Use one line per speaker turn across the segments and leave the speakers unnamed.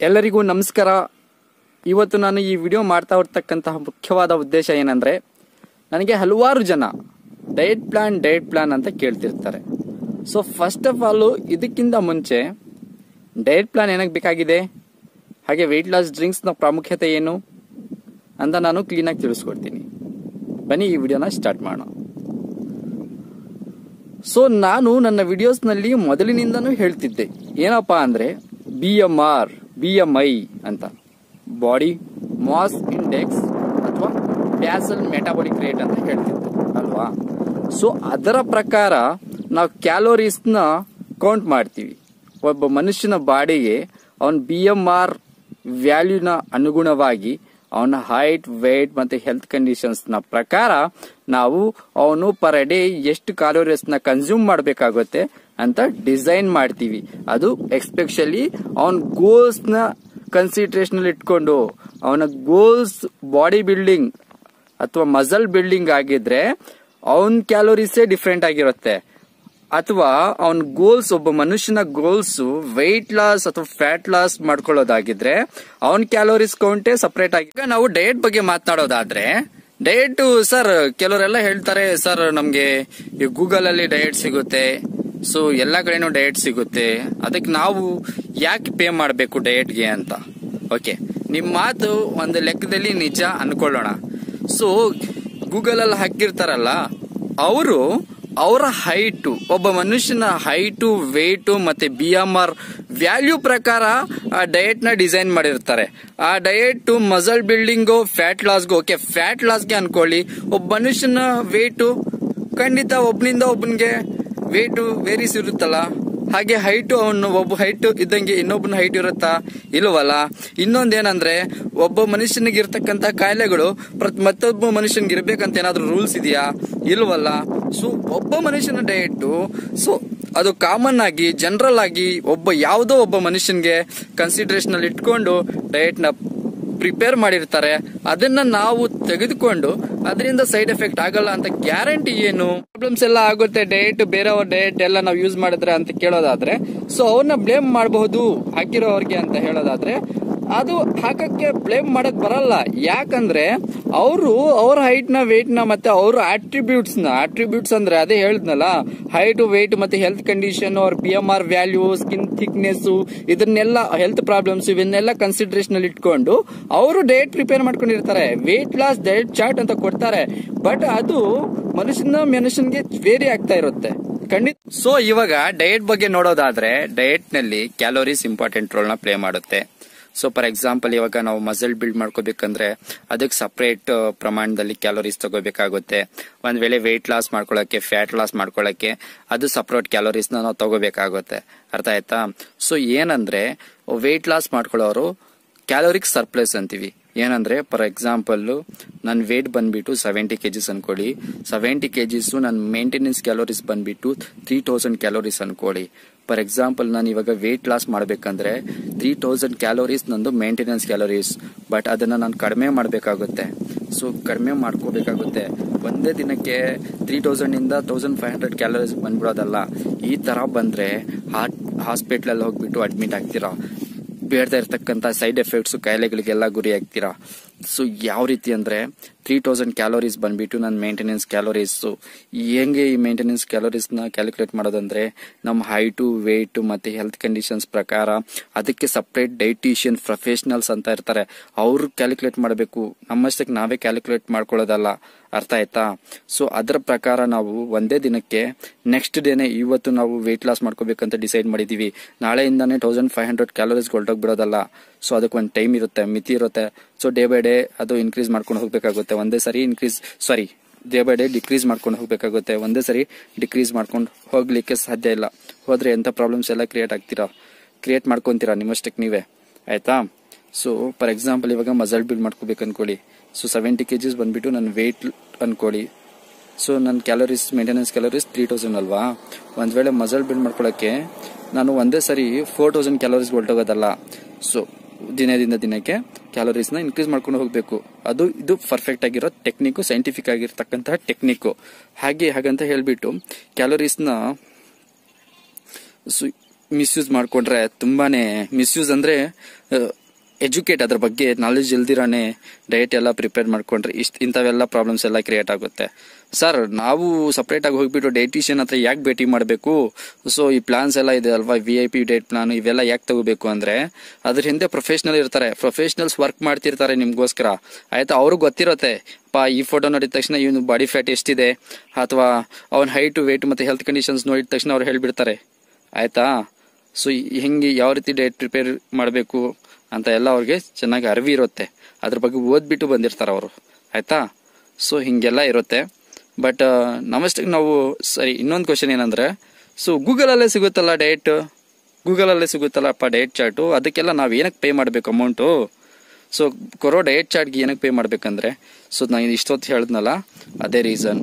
ಎಲ್ಲರಿಗೂ ನಮಸ್ಕಾರ. ಇವತ್ತು ನಾನು ಈ ವಿಡಿಯೋ ಮಾಡ್ತಾ ಇರ್ತಕ್ಕಂತಹ ಮುಖ್ಯವಾದ ಉದ್ದೇಶ ಏನಂದ್ರೆ, ನನಗೆ ಹಲವಾರು ಜನ ಡಯಟ್ ಪ್ಲಾನ್ ಡಯಟ್ ಪ್ಲಾನ್ ಅಂತ ಕೇಳ್ತಿರ್ತಾರೆ. ಸೊ ಫಸ್ಟ್ ಆಫ್ ಆಲ್ ಇದಕ್ಕಿಂತ ಮುಂಚೆ ಡಯಟ್ ಪ್ಲಾನ್ ಏನಕ್ಕೆ ಬೇಕಾಗಿದೆ? ಹಾಗೆ ವೆಯ್ಟ್ ಲಾಸ್ ಡ್ರಿಂಕ್ಸ್ನ ಪ್ರಾಮುಖ್ಯತೆ ಏನು? ಅಂತ ನಾನು ಕ್ಲೀನಾಗಿ ತಿಳಿಸ್ಕೊಡ್ತೀನಿ. ಬನ್ನಿ ಈ ವಿಡಿಯೋನ ಸ್ಟಾರ್ಟ್ ಮಾಡೋಣ. ಸೊ ನಾನು ನನ್ನ ವಿಡಿಯೋಸ್ನಲ್ಲಿ ಮೊದಲಿನಿಂದನೂ ಹೇಳ್ತಿದ್ದೆ. ಏನಪ್ಪಾ ಅಂದ್ರೆ B M R B M I ಅಂತ. ಬಾಡಿ ಮಾಸ್ ಇಂಡೆಕ್ಸ್ ಅಥವಾ ಬ್ಯಾಸಲ್ ಮೆಟಾಬಾಲಿಕ್ ರೇಟ್ ಅಂತ ಹೇಳ್ತಿದ್ದೆ, ಅಲ್ವಾ? ಸೊ ಅದರ ಪ್ರಕಾರ ನಾವು ಕ್ಯಾಲೋರೀಸ್ನ ಕೌಂಟ್ ಮಾಡ್ತೀವಿ. ಒಬ್ಬ ಮನುಷ್ಯನ ಬಾಡಿಗೆ ಅವನ ಬಿ ಎಂ ಆರ್ ವ್ಯಾಲ್ಯೂನ ಅನುಗುಣವಾಗಿ ಅವನ ಹೈಟ್ ವೆಯ್ಟ್ ಮತ್ತೆ ಹೆಲ್ತ್ ಕಂಡೀಷನ್ಸ್ನ ಪ್ರಕಾರ ನಾವು ಅವನು ಪರ್ ಡೇ ಎಷ್ಟು ಕ್ಯಾಲೋರೀಸ್ನ ಕನ್ಸ್ಯೂಮ್ ಮಾಡಬೇಕಾಗುತ್ತೆ? ಅಂತ ಡಿಸೈನ್ ಮಾಡ್ತೀವಿ. ಅದು ಎಕ್ಸ್ಪೆಷಲಿ ಅವನ ಗೋಲ್ಸ್ನ ಕನ್ಸಿಡ್ರೇಷನ್ ಇಟ್ಕೊಂಡು, ಅವನ ಗೋಲ್ಸ್ ಬಾಡಿ ಬಿಲ್ಡಿಂಗ್ ಅಥವಾ ಮಸಲ್ ಬಿಲ್ಡಿಂಗ್ ಆಗಿದ್ರೆ ಅವನ್ ಕ್ಯಾಲೋರೀಸೇ ಡಿಫ್ರೆಂಟ್ ಆಗಿರುತ್ತೆ. ಅಥವಾ ಅವನ ಗೋಲ್ಸ್ ಒಬ್ಬ ಮನುಷ್ಯನ ಗೋಲ್ಸ್ ವೆಯ್ಟ್ ಲಾಸ್ ಅಥವಾ ಫ್ಯಾಟ್ ಲಾಸ್ ಮಾಡ್ಕೊಳ್ಳೋದಾಗಿದ್ರೆ, ಅವನ್ ಕ್ಯಾಲೋರೀಸ್ ಕೌಂಟೇ ಸಪರೇಟ್ ಆಗಿ ನಾವು ಡಯಟ್ ಬಗ್ಗೆ ಮಾತನಾಡೋದಾದ್ರೆ ಡಯಟ್ ಸರ್, ಕೆಲವರೆಲ್ಲ ಹೇಳ್ತಾರೆ, ಸರ್, ನಮ್ಗೆ ಈ ಗೂಗಲ್ ಅಲ್ಲಿ ಡಯಟ್ ಸಿಗುತ್ತೆ. ಸೊ ಎಲ್ಲ ಕಡೆನೂ ಡಯಟ್ ಸಿಗುತ್ತೆ. ಅದಕ್ಕೆ ನಾವು ಯಾಕೆ ಪೇ ಮಾಡಬೇಕು ಡಯಟ್ಗೆ ಅಂತ? ಓಕೆ ನಿಮ್ಮ ಮಾತು ಒಂದು ಲೆಕ್ಕದಲ್ಲಿ ನಿಜ ಅನ್ಕೊಳ್ಳೋಣ. ಸೊ ಗೂಗಲ್ ಅಲ್ಲಿ ಹಾಕಿರ್ತಾರಲ್ಲ, ಅವರು ಅವರ ಹೈಟು ಒಬ್ಬ ಮನುಷ್ಯನ ಹೈಟು ವೆಯ್ಟು ಮತ್ತೆ ಬಿ ಎಂ ಆರ್ ವ್ಯಾಲ್ಯೂ ಪ್ರಕಾರ, ಆ ಡಯಟ್ನ ಡಿಸೈನ್ ಮಾಡಿರ್ತಾರೆ. ಆ ಡಯಟ್ ಮಸಲ್ ಬಿಲ್ಡಿಂಗು ಫ್ಯಾಟ್ ಲಾಸ್ಗೂ ಓಕೆ ಫ್ಯಾಟ್ ಲಾಸ್ಗೆ ಅನ್ಕೊಳ್ಳಿ. ಒಬ್ಬ ಮನುಷ್ಯನ ವೆಯ್ಟು ಖಂಡಿತ ಒಬ್ಬನಿಂದ ಒಬ್ಬನಿಗೆ ವೇಟು ವೇರಿಸ್ ಇರುತ್ತಲ್ಲ, ಹಾಗೆ ಹೈಟು ಅವನು ಒಬ್ಬ ಹೈಟ್ ಇದ್ದಂಗೆ ಇನ್ನೊಬ್ಬನ ಹೈಟ್ ಇರುತ್ತಾ ಇಲ್ವಲ್ಲ ಇನ್ನೊಂದೇನಂದ್ರೆ, ಒಬ್ಬ ಮನುಷ್ಯನಿಗೆ ಇರ್ತಕ್ಕಂತ ಕಾಯಿಲೆಗಳು ಮತ್ತೊಬ್ಬ ಮನುಷ್ಯನಿಗೆ ಇರ್ಬೇಕಂತ ಏನಾದರೂ ರೂಲ್ಸ್ ಇದೆಯಾ? ಇಲ್ವಲ್ಲ ಸೊ ಒಬ್ಬ ಮನುಷ್ಯನ ಡಯಟ್ ಸೊ ಅದು ಕಾಮನ್ ಆಗಿ ಜನರಲ್ ಆಗಿ ಒಬ್ಬ ಯಾವುದೋ ಒಬ್ಬ ಮನುಷ್ಯನಿಗೆ ಕನ್ಸಿಡರೇಷನ್ ಅಲ್ಲಿ ಇಟ್ಕೊಂಡು ಡಯಟ್ನ ಪ್ರಿಪೇರ್ ಮಾಡಿರ್ತಾರೆ, ಅದನ್ನ ನಾವು ತೆಗೆದುಕೊಂಡು ಅದರಿಂದ ಸೈಡ್ ಎಫೆಕ್ಟ್ ಆಗಲ್ಲ ಅಂತ ಗ್ಯಾರಂಟಿ ಏನು? ಪ್ರಾಬ್ಲಮ್ಸ್ ಎಲ್ಲ ಆಗುತ್ತೆ ಡಯಟ್ ಬೇರೆಯವ್ರ ಡಯಟ್ ಎಲ್ಲ ನಾವು ಯೂಸ್ ಮಾಡಿದ್ರೆ ಅಂತ ಕೇಳೋದಾದ್ರೆ ಸೊ ಅವ್ರನ್ನ ಬ್ಲೇಮ್ ಮಾಡಬಹುದು, ಹಾಕಿರೋರ್ಗೆ ಅಂತ ಹೇಳೋದಾದ್ರೆ ಅದು ಹಾಕಕ್ಕೆ ಬ್ಲೇಮ್ ಮಾಡಕ್ ಬರಲ್ಲ. ಯಾಕಂದ್ರೆ ಅವರು ಅವ್ರ ಹೈಟ್ನ ವೇಟ್ನ ಮತ್ತೆ ಅವ್ರ ಆಟ್ರಿಬ್ಯೂಟ್ಸ್ನ ಆಟ್ರಿಬ್ಯೂಟ್ಸ್ ಅಂದ್ರೆ ಅದೇ ಹೇಳಿದ್ನಲ್ಲ ಹೈಟ್ ವೇಟ್ ಮತ್ತೆ ಹೆಲ್ತ್ ಕಂಡೀಷನ್ ಅವ್ರ B M R value skin thickness ಇದನ್ನೆಲ್ಲ ಹೆಲ್ತ್ ಪ್ರಾಬ್ಲಮ್ಸ್ ಇವನ್ನೆಲ್ಲ ಕನ್ಸಿಡರೇಷನ್ ಅಲ್ಲಿ ಇಟ್ಕೊಂಡು ಅವರು ಡಯಟ್ ಪ್ರಿಪೇರ್ ಮಾಡ್ಕೊಂಡಿರ್ತಾರೆ. ವೇಟ್ ಲಾಸ್ ಡಯಟ್ ಚಾರ್ಟ್ ಅಂತ ಕೊಡ್ತಾರೆ. ಬಟ್ ಅದು ಮನುಷ್ಯನ, ಮನುಷ್ಯನ್ಗೆ ವೇರಿ ಆಗ್ತಾ ಇರುತ್ತೆ. ಖಂಡಿತ ಸೊ ಇವಾಗ ಡಯಟ್ ಬಗ್ಗೆ ನೋಡೋದಾದ್ರೆ ಡಯಟ್ನಲ್ಲಿ ಕ್ಯಾಲೋರೀಸ್ ಇಂಪಾರ್ಟೆಂಟ್ ರೋಲ್ನ ಪ್ಲೇ ಮಾಡುತ್ತೆ. ಸೊ ಫಾರ್ ಎಕ್ಸಾಂಪಲ್ ಇವಾಗ ನಾವು ಮಸಲ್ ಬಿಲ್ಡ್ ಮಾಡ್ಕೋಬೇಕಂದ್ರೆ ಅದಕ್ಕೆ ಸಪ್ರೇಟ್ ಪ್ರಮಾಣದಲ್ಲಿ ಕ್ಯಾಲೋರೀಸ್ ತಗೋಬೇಕಾಗುತ್ತೆ. ಒಂದ್ ವೇಳೆ ವೆಯ್ಟ್ ಲಾಸ್ ಮಾಡ್ಕೊಳ್ಳೋಕೆ ಫ್ಯಾಟ್ ಲಾಸ್ ಮಾಡ್ಕೊಳ್ಳೋಕೆ ಅದು ಸಪ್ರೇಟ್ ಕ್ಯಾಲೋರೀಸ್ ನಾವು ತಗೋಬೇಕಾಗುತ್ತೆ. ಅರ್ಥ ಆಯ್ತಾ? ಸೊ ಏನಂದ್ರೆ ವೆಯ್ಟ್ ಲಾಸ್ ಮಾಡ್ಕೊಳ್ಳೋರು ಕ್ಯಾಲೋರಿಕ್ ಸರ್ಪ್ಲಸ್ ಅಂತೀವಿ. ಏನಂದ್ರೆ ಫಾರ್ ಎಕ್ಸಾಂಪಲ್ಲು ನನ್ನ ವೇಟ್ ಬಂದ್ಬಿಟ್ಟು ಸೆವೆಂಟಿ ಕೆಜಿಸ್ ಅನ್ಕೊಳ್ಳಿ. ಸೆವೆಂಟಿ ಕೆಜಿಸ್ ನನ್ನ ಮೇಂಟೆನೆನ್ಸ್ ಕ್ಯಾಲೋರೀಸ್ ಬಂದ್ಬಿಟ್ಟು ತ್ರೀ ತೌಸಂಡ್ ಕ್ಯಾಲೋರೀಸ್ ಅನ್ಕೊಳ್ಳಿ. ಫಾರ್ ಎಕ್ಸಾಂಪಲ್ ನಾನು ಇವಾಗ ವೇಟ್ ಲಾಸ್ ಮಾಡಬೇಕಂದ್ರೆ ತ್ರೀ ತೌಸಂಡ್ ಕ್ಯಾಲೋರೀಸ್ ನಂದು ಮೇಂಟೆನೆನ್ಸ್ ಕ್ಯಾಲೋರೀಸ್ ಬಟ್ ಅದನ್ನ ನಾನು ಕಡಿಮೆ ಮಾಡಬೇಕಾಗುತ್ತೆ. ಸೊ ಕಡಿಮೆ ಮಾಡ್ಕೋಬೇಕಾಗುತ್ತೆ. ಒಂದೇ ದಿನಕ್ಕೆ ತ್ರೀ ತೌಸಂಡ್ ಇಂದ ತೌಸಂಡ್ ಫೈವ್ ಹಂಡ್ರೆಡ್ ಕ್ಯಾಲೋರೀಸ್ ಬಂದ್ಬಿಡೋದಲ್ಲ. ಈ ತರ ಬಂದ್ರೆ ಹಾಸ್ಪಿಟ್ಲಲ್ಲಿ ಹೋಗ್ಬಿಟ್ಟು ಅಡ್ಮಿಟ್ ಆಗ್ತೀರಾ? ಬೇಡದೇ ಇರ್ತಕ್ಕಂಥ ಸೈಡ್ ಎಫೆಕ್ಟ್ಸ್ ಕಾಯಿಲೆಗಳಿಗೆಲ್ಲ ಗುರಿ ಆಗ್ತೀರಾ? ಸೊ ಯಾವ ರೀತಿ ಅಂದ್ರೆ ತ್ರೀ ತೌಸಂಡ್ ಕ್ಯಾಲೋರೀಸ್ ಬಂದ್ಬಿಟ್ಟು ನನ್ನ ಮೇಂಟೆನೆನ್ಸ್ ಕ್ಯಾಲೋರೀಸ್ ಹೆಂಗೆ ಈ ಮೇಂಟೆನೆನ್ಸ್ ಕ್ಯಾಲೋರೀಸ್ನ ಕ್ಯಾಲ್ಕುಲೇಟ್ ಮಾಡೋದಂದ್ರೆ ನಮ್ಮ ಹೈಟು ವೆಯ್ಟು ಮತ್ತೆ ಹೆಲ್ತ್ ಕಂಡೀಷನ್ಸ್ ಪ್ರಕಾರ ಅದಕ್ಕೆ ಸಪ್ರೇಟ್ ಡೈಟಿಷಿಯನ್ ಪ್ರೊಫೆಷ್ನಲ್ಸ್ ಅಂತ ಇರ್ತಾರೆ. ಅವ್ರು ಕ್ಯಾಲ್ಕುಲೇಟ್ ಮಾಡಬೇಕು. ನಮ್ಮಷ್ಟಕ್ಕೆ ನಾವೇ ಕ್ಯಾಲ್ಕುಲೇಟ್ ಮಾಡ್ಕೊಳ್ಳೋದಲ್ಲ. ಅರ್ಥ ಆಯ್ತಾ? ಸೊ ಅದರ ಪ್ರಕಾರ ನಾವು ಒಂದೇ ದಿನಕ್ಕೆ ನೆಕ್ಸ್ಟ್ ಡೇನೆ ಇವತ್ತು ನಾವು ವೆಯ್ಟ್ ಲಾಸ್ ಮಾಡ್ಕೋಬೇಕಂತ ಡಿಸೈಡ್ ಮಾಡಿದೀವಿ. ನಾಳೆಯಿಂದಾನೇ ತೌಸಂಡ್ ಫೈವ್ ಹಂಡ್ರೆಡ್ ಕ್ಯಾಲೋರೀಸ್ ಹೊರಟೋಗ್ಬಿಡೋದಲ್ಲ ಸೊ ಅದಕ್ಕೆ ಒಂದು ಟೈಮ್ ಇರುತ್ತೆ, ಮಿತಿ ಇರುತ್ತೆ. ಸೊ ಡೇ ಬೈ ಡೇ ಅದು ಇನ್ಕ್ರೀಸ್ ಮಾಡ್ಕೊಂಡು ಹೋಗಬೇಕಾಗುತ್ತೆ. ಒಂದೇ ಸರಿ increase sorry day by day decrease ಮಾಡ್ಕೊಂಡು ಹೋಗಬೇಕಾಗುತ್ತೆ. ಒಂದೇ ಸರಿ ಡಿಕ್ರೀಸ್ ಮಾಡ್ಕೊಂಡು ಹೋಗ್ಲಿಕ್ಕೆ ಸಾಧ್ಯ ಇಲ್ಲ. ಹೋದ್ರೆ ಎಂಥ ಪ್ರಾಬ್ಲಮ್ಸ್ ಎಲ್ಲ ಕ್ರಿಯೇಟ್ ಆಗ್ತೀರಾ? ಕ್ರಿಯೇಟ್ ಮಾಡ್ಕೊತೀರಾ ನಿಮ್ಮಷ್ಟಕ್ಕೆ ನೀವೇ? ಆಯ್ತಾ? ಸೊ ಫಾರ್ ಎಕ್ಸಾಂಪಲ್ ಇವಾಗ ಮಸಲ್ ಬಿಲ್ಡ್ ಮಾಡ್ಕೋಬೇಕು ಅನ್ಕೊಳ್ಳಿ ಸೊ ಸೆವೆಂಟಿ ಕೆ ಜೀಸ್ ಬಂದ್ಬಿಟ್ಟು ನನ್ನ ವೇಟ್ ಅನ್ಕೊಳ್ಳಿ. ಸೊ ನನ್ನ calories maintenance calories three thousand ಅಲ್ವಾ? ಒಂದು ವೇಳೆ ಮಸಲ್ ಬಿಲ್ಡ್ ಮಾಡ್ಕೊಳ್ಳೋಕ್ಕೆ ನಾನು ಒಂದೇ ಸರಿ ಫೋರ್ ತೌಸಂಡ್ ಕ್ಯಾಲೋರೀಸ್ ಹೊರಟೋಗೋದಲ್ಲ ಸೊ ದಿನದಿಂದ ದಿನಕ್ಕೆ ಕ್ಯಾಲೋರೀಸ್ನ ಇನ್ಕ್ರೀಸ್ ಮಾಡ್ಕೊಂಡು ಹೋಗಬೇಕು. ಅದು, ಇದು ಪರ್ಫೆಕ್ಟ್ ಆಗಿರೋ ಟೆಕ್ನಿಕ್ ಸೈಂಟಿಫಿಕ್ ಆಗಿರ್ತಕ್ಕಂತಹ ಟೆಕ್ನಿಕ್ ಹಾಗೆ, ಹಾಗಂತ ಹೇಳಿಬಿಟ್ಟು ಕ್ಯಾಲೋರೀಸ್ನ ಮಿಸ್ಯೂಸ್ ಮಾಡ್ಕೊಂಡ್ರೆ ತುಂಬಾನೇ ಮಿಸ್ಯೂಸ್ ಅಂದ್ರೆ ಎಜುಕೇಟ್ ಅದ್ರ ಬಗ್ಗೆ ನಾಲೆಜ್ ಇಲ್ದಿರಾನೆ ಡಯಟ್ ಎಲ್ಲ ಪ್ರಿಪೇರ್ ಮಾಡ್ಕೊಂಡ್ರೆ ಇಷ್ಟು ಇಂಥವೆಲ್ಲ ಪ್ರಾಬ್ಲಮ್ಸ್ ಎಲ್ಲ ಕ್ರಿಯೇಟ್ ಆಗುತ್ತೆ. ಸರ್ ನಾವು ಸಪ್ರೇಟಾಗಿ ಹೋಗ್ಬಿಟ್ಟು ಡೈಟಿಷಿಯನ್ ಹತ್ರ ಯಾಕೆ ಭೇಟಿ ಮಾಡಬೇಕು? ಸೊ ಈ ಪ್ಲಾನ್ಸ್ ಎಲ್ಲ ಇದೆ ಅಲ್ವಾ? V I P diet plan ಇವೆಲ್ಲ ಯಾಕೆ ತಗೋಬೇಕು ಅಂದ್ರೆ, ಅದ್ರ ಹಿಂದೆ ಪ್ರೊಫೆಷನಲ್ ಇರ್ತಾರೆ. ಪ್ರೊಫೆಷನಲ್ಸ್ ವರ್ಕ್ ಮಾಡ್ತಿರ್ತಾರೆ ನಿಮಗೋಸ್ಕರ. ಆಯ್ತಾ? ಅವ್ರಿಗೆ ಗೊತ್ತಿರುತ್ತೆ. ಪಾ, ಈ ಫೋಟೋ ನೋಡಿದ ತಕ್ಷಣ ಇವನು ಬಾಡಿ ಫ್ಯಾಟ್ ಎಷ್ಟಿದೆ? ಅಥವಾ ಅವನ ಹೈಟ್ ವೆಯ್ಟ್ ಮತ್ತೆ ಹೆಲ್ತ್ ಕಂಡೀಷನ್ಸ್ ನೋಡಿದ ತಕ್ಷಣ ಅವ್ರು ಹೇಳಿಬಿಡ್ತಾರೆ. ಆಯಿತಾ? ಸೊ ಹೆಂಗೆ ಯಾವ ರೀತಿ ಡೇಟ್ ಪ್ರಿಪೇರ್ ಮಾಡಬೇಕು? ಅಂತ ಎಲ್ಲ ಅವ್ರಿಗೆ ಚೆನ್ನಾಗಿ ಅರಿವಿ ಇರುತ್ತೆ. ಅದ್ರ ಬಗ್ಗೆ ಓದ್ಬಿಟ್ಟು ಬಂದಿರ್ತಾರೆ ಅವರು. ಆಯ್ತಾ? ಸೊ ಹಿಂಗೆಲ್ಲ ಇರುತ್ತೆ. ಬಟ್ ನಮಸ್ಟಿಗೆ ನಾವು, ಸರಿ, ಇನ್ನೊಂದು ಕ್ವಶನ್ ಏನಂದ್ರೆ ಸೊ ಗೂಗಲಲ್ಲೇ ಸಿಗುತ್ತಲ್ಲ ಡೇಟ್? ಗೂಗಲಲ್ಲೇ ಸಿಗುತ್ತಲ್ಲಪ್ಪ ಡೇಟ್ ಚಾರ್ಟು? ಅದಕ್ಕೆಲ್ಲ ನಾವು ಏನಕ್ಕೆ ಪೇ ಮಾಡಬೇಕು ಅಮೌಂಟು ಸೊ ಕೊರೋ ಡಯಟ್ ಚಾರ್ಟ್ಗೆ ಏನಕ್ಕೆ ಪೇ ಮಾಡಬೇಕಂದ್ರೆ ಸೊ ನಾನು ಇಷ್ಟೊತ್ತು ಹೇಳಿದ್ನಲ್ಲ, ಅದೇ ರೀಸನ್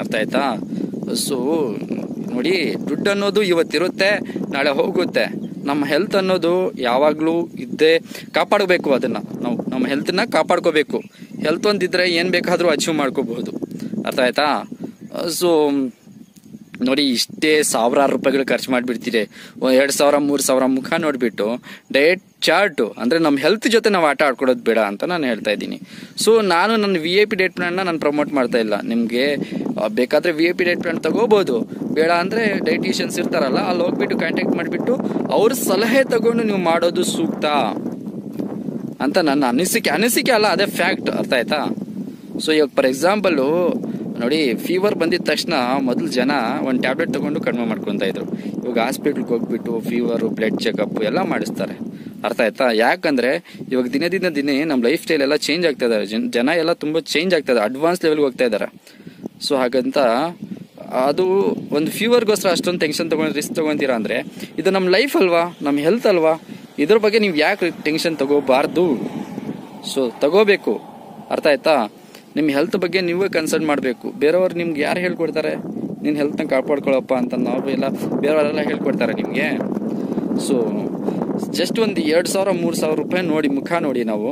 ಅರ್ಥ ಆಯ್ತಾ? ಸೊ ನೋಡಿ ದುಡ್ಡು ಅನ್ನೋದು ಇವತ್ತಿರುತ್ತೆ, ನಾಳೆ ಹೋಗುತ್ತೆ. ನಮ್ಮ ಹೆಲ್ತ್ ಅನ್ನೋದು ಯಾವಾಗಲೂ ಇದ್ದೇ ಕಾಪಾಡಬೇಕು ಅದನ್ನ. ನಾವು ನಮ್ಮ ಹೆಲ್ತನ್ನ ಕಾಪಾಡ್ಕೋಬೇಕು. ಹೆಲ್ತ್ ಒಂದಿದ್ರೆ ಏನು ಬೇಕಾದರೂ ಅಚೀವ್ ಮಾಡ್ಕೋಬಹುದು. ಅರ್ಥ ಆಯ್ತಾ? ಸೊ ನೋಡಿ, ಇಷ್ಟೇ ಸಾವಿರಾರು ರೂಪಾಯಿಗಳು ಖರ್ಚು ಮಾಡಿಬಿಡ್ತೀರಿ. ಎರಡು ಸಾವಿರ, ಮೂರು ಸಾವಿರ ಮುಖ ನೋಡಿಬಿಟ್ಟು ಡಯಟ್ ಚಾರ್ಟು ಅಂದರೆ ನಮ್ಮ ಹೆಲ್ತ್ ಜೊತೆ ನಾವು ಆಟ ಆಡ್ಕೊಡೋದು ಬೇಡ ಅಂತ ನಾನು ಹೇಳ್ತಾ ಇದ್ದೀನಿ. ಸೊ ನಾನು ನನ್ನ ವಿ ಐ ಪಿ ಡೇಟ್ ಪ್ಲಾನ್ನ ನಾನು ಪ್ರಮೋಟ್ ಮಾಡ್ತಾ ಇಲ್ಲ. ನಿಮಗೆ ಬೇಕಾದರೆ V I P diet plan ತಗೋಬೋದು. ಬೇಡ ಅಂದರೆ ಡೈಟಿಷಿಯನ್ಸ್ ಇರ್ತಾರಲ್ಲ, ಅಲ್ಲಿ ಹೋಗ್ಬಿಟ್ಟು ಕಾಂಟ್ಯಾಕ್ಟ್ ಮಾಡಿಬಿಟ್ಟು ಅವ್ರ ಸಲಹೆ ತಗೊಂಡು ನೀವು ಮಾಡೋದು ಸೂಕ್ತ. ಅಂತ ನನ್ನ ಅನಿಸಿಕೆ. ಅನಿಸಿಕೆ ಅಲ್ಲ, ಅದೇ ಫ್ಯಾಕ್ಟ್ ಅರ್ಥ ಆಯ್ತಾ? ಸೊ ಇವಾಗ ಫಾರ್ ಎಕ್ಸಾಂಪಲು ನೋಡಿ ಫೀವರ್ ಬಂದಿದ ತಕ್ಷಣ ಮೊದಲು ಜನ ಒಂದು ಟ್ಯಾಬ್ಲೆಟ್ ತಗೊಂಡು ಕಡಿಮೆ ಮಾಡ್ಕೊತಾ ಇದ್ರು. ಇವಾಗ ಹಾಸ್ಪಿಟ್ಲ್ಗೆ ಹೋಗ್ಬಿಟ್ಟು ಫೀವರು ಬ್ಲಡ್ ಚೆಕಪ್ ಎಲ್ಲ ಮಾಡಿಸ್ತಾರೆ. ಅರ್ಥ ಆಯ್ತಾ? ಯಾಕಂದ್ರೆ ಇವಾಗ ದಿನದಿಂದ ದಿನ ನಮ್ಮ ಲೈಫ್ ಸ್ಟೈಲ್ ಎಲ್ಲ ಚೇಂಜ್ ಆಗ್ತಾ ಜನ- ಜನ ಎಲ್ಲ ತುಂಬ ಚೇಂಜ್ ಆಗ್ತಾ ಇದ್ದಾರೆ ಅಡ್ವಾನ್ಸ್ ಲೆವೆಲ್ಗೆ ಹೋಗ್ತಾ ಇದ್ದಾರೆ ಸೊ ಹಾಗಂತ, ಅದು ಒಂದು ಫೀವರ್ಗೋಸ್ಕರ ಅಷ್ಟೊಂದು ಟೆನ್ಷನ್ ತಗೊಂಡು ರಿಸ್ಕ್ ತಗೊಂತೀರಾ ಅಂದರೆ, ಇದು ನಮ್ಮ ಲೈಫ್ ಅಲ್ವಾ? ನಮ್ಮ ಹೆಲ್ತ್ ಅಲ್ವಾ? ಇದ್ರ ಬಗ್ಗೆ ನೀವು ಯಾಕೆ ಟೆನ್ಷನ್ ತಗೋಬಾರ್ದು? ಸೊ ತಗೋಬೇಕು. ಅರ್ಥ ಆಯ್ತಾ? ನಿಮ್ಮ ಹೆಲ್ತ್ ಬಗ್ಗೆ ನೀವೇ ಕನ್ಸರ್ನ್ ಮಾಡಬೇಕು. ಬೇರೆಯವ್ರು ನಿಮ್ಗೆ ಯಾರು ಹೇಳ್ಕೊಡ್ತಾರೆ? ನಿನ್ನ ಹೆಲ್ತ್ನ ಕಾಪಾಡ್ಕೊಳ್ಳಪ್ಪ ಅಂತ ನಾವು ಎಲ್ಲ ಬೇರೆಯವರೆಲ್ಲ ಹೇಳ್ಕೊಡ್ತಾರೆ ನಿಮಗೆ. ಸೊ ಜಸ್ಟ್ ಒಂದು ಎರಡು ಸಾವಿರ, ಮೂರು ಸಾವಿರ ರೂಪಾಯಿ ನೋಡಿ, ಮುಖ ನೋಡಿ ನಾವು.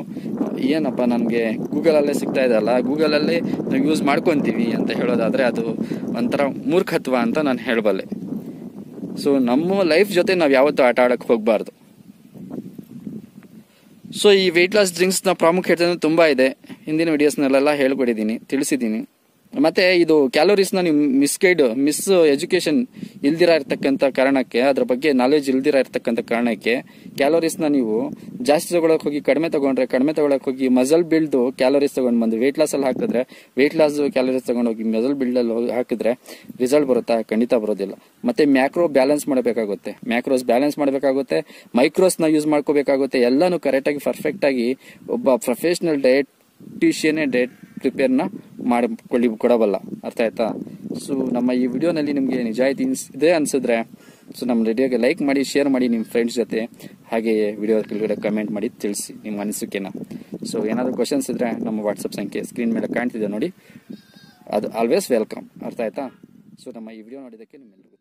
ಏನಪ್ಪ ನನಗೆ ಗೂಗಲಲ್ಲೇ ಸಿಗ್ತಾ ಇದೆಯಲ್ಲ, ಗೂಗಲಲ್ಲೇ ನಾವು ಯೂಸ್ ಮಾಡ್ಕೊತೀವಿ ಅಂತ ಹೇಳೋದಾದರೆ ಅದು ಒಂಥರ ಮೂರ್ಖತ್ವ ಅಂತ ನಾನು ಹೇಳಬಲ್ಲೆ. ಸೊ ನಮ್ಮ ಲೈಫ್ ಜೊತೆ ನಾವು ಯಾವತ್ತೂ ಆಟ ಆಡೋಕ್ಕೆ ಹೋಗಬಾರ್ದು. ಸೊ ಈ ವೆಯ್ಟ್ ಲಾಸ್ ಡ್ರಿಂಕ್ಸ್ನ ಪ್ರಾಮುಖ್ಯತೆ ತುಂಬ ಇದೆ. ಹಿಂದಿನ ವಿಡಿಯೋಸ್ನಲ್ಲೆಲ್ಲ ಹೇಳ್ಕೊಟ್ಟಿದ್ದೀನಿ ತಿಳಿಸಿದ್ದೀನಿ ಮತ್ತೆ ಇದು ಕ್ಯಾಲೋರೀಸ್ನ ನೀವು ಮಿಸ್ಗೈಡ್ ಮಿಸ್ ಎಜುಕೇಶನ್ ಇಲ್ದಿರ ಇರ್ತಕ್ಕಂಥ ಕಾರಣಕ್ಕೆ, ಅದ್ರ ಬಗ್ಗೆ ನಾಲೆಜ್ ಇಲ್ದಿರ ಇರ್ತಕ್ಕಂಥ ಕಾರಣಕ್ಕೆ ಕ್ಯಾಲೋರೀಸ್ನ ನೀವು ಜಾಸ್ತಿ ತಗೊಳಕ್ ಹೋಗಿ ಕಡಿಮೆ ತಗೊಂಡ್ರೆ, ಕಡಿಮೆ ತಗೊಳಕ್ ಹೋಗಿ ಮಸಲ್ ಬಿಲ್ಡ್ ಕ್ಯಾಲೋರೀಸ್ ತಗೊಂಡ್ ಬಂದು ವೆಯ್ಟ್ ಲಾಸ್ ಅಲ್ಲಿ ಹಾಕಿದ್ರೆ ವೆಯ್ಟ್ ಲಾಸ್ ಕ್ಯಾಲೋರೀಸ್ ತಗೊಂಡು ಹೋಗಿ ಮಸಲ್ ಬಿಲ್ಡ್ ಅಲ್ಲಿ ಹಾಕಿದ್ರೆ ರಿಸಲ್ಟ್ ಬರುತ್ತಾ? ಖಂಡಿತ ಬರೋದಿಲ್ಲ. ಮತ್ತೆ ಮ್ಯಾಕ್ರೋ ಬ್ಯಾಲೆನ್ಸ್ ಮಾಡಬೇಕಾಗುತ್ತೆ. ಮ್ಯಾಕ್ರೋಸ್ ಬ್ಯಾಲೆನ್ಸ್ ಮಾಡಬೇಕಾಗುತ್ತೆ. ಮೈಕ್ರೋಸ್ನ ಯೂಸ್ ಮಾಡ್ಕೋಬೇಕಾಗುತ್ತೆ. ಎಲ್ಲಾನು ಕರೆಕ್ಟಾಗಿ ಪರ್ಫೆಕ್ಟ್ ಆಗಿ ಒಬ್ಬ ಪ್ರೊಫೆಷನಲ್ ಡಯಟಿಷಿಯನ್ನೇ ಡಯಟ್ ಪ್ರಿಪೇರ್ನ ಮಾಡಿಕೊಳ್ಳಿ ಕೊಡಬಲ್ಲ ಅರ್ಥ ಆಯ್ತಾ? ಸೊ ನಮ್ಮ ಈ ವಿಡಿಯೋನಲ್ಲಿ ನಿಮಗೆ ನಿಜಾಯಿತಿ ಇದೆ ಅನ್ಸಿದ್ರೆ ಸೊ ನಮ್ಮ ರೇಡಿಯೋಗೆ ಲೈಕ್ ಮಾಡಿ ಶೇರ್ ಮಾಡಿ ನಿಮ್ಮ ಫ್ರೆಂಡ್ಸ್ ಜೊತೆ. ಹಾಗೆಯೇ ವಿಡಿಯೋ ಕೆಳಗಡೆ ಕಮೆಂಟ್ ಮಾಡಿ ತಿಳಿಸಿ ನಿಮ್ಮ ಅನಿಸಿಕೆನ. ಸೊ ಏನಾದರೂ ಕ್ವಶನ್ಸ್ ಇದ್ರೆ ನಮ್ಮ ವಾಟ್ಸಪ್ ಸಂಖ್ಯೆ ಸ್ಕ್ರೀನ್ ಮೇಲೆ ಕಾಣ್ತಿದೆ ನೋಡಿ. ಅದು ಆಲ್ವೇಸ್ ವೆಲ್ಕಮ್ ಅರ್ಥ ಆಯ್ತಾ? ಸೊ ನಮ್ಮ ಈ ವಿಡಿಯೋ ನೋಡಿದ್ದಕ್ಕೆ ನಿಮ್ಮೆಲ್ಲರಿಗೂ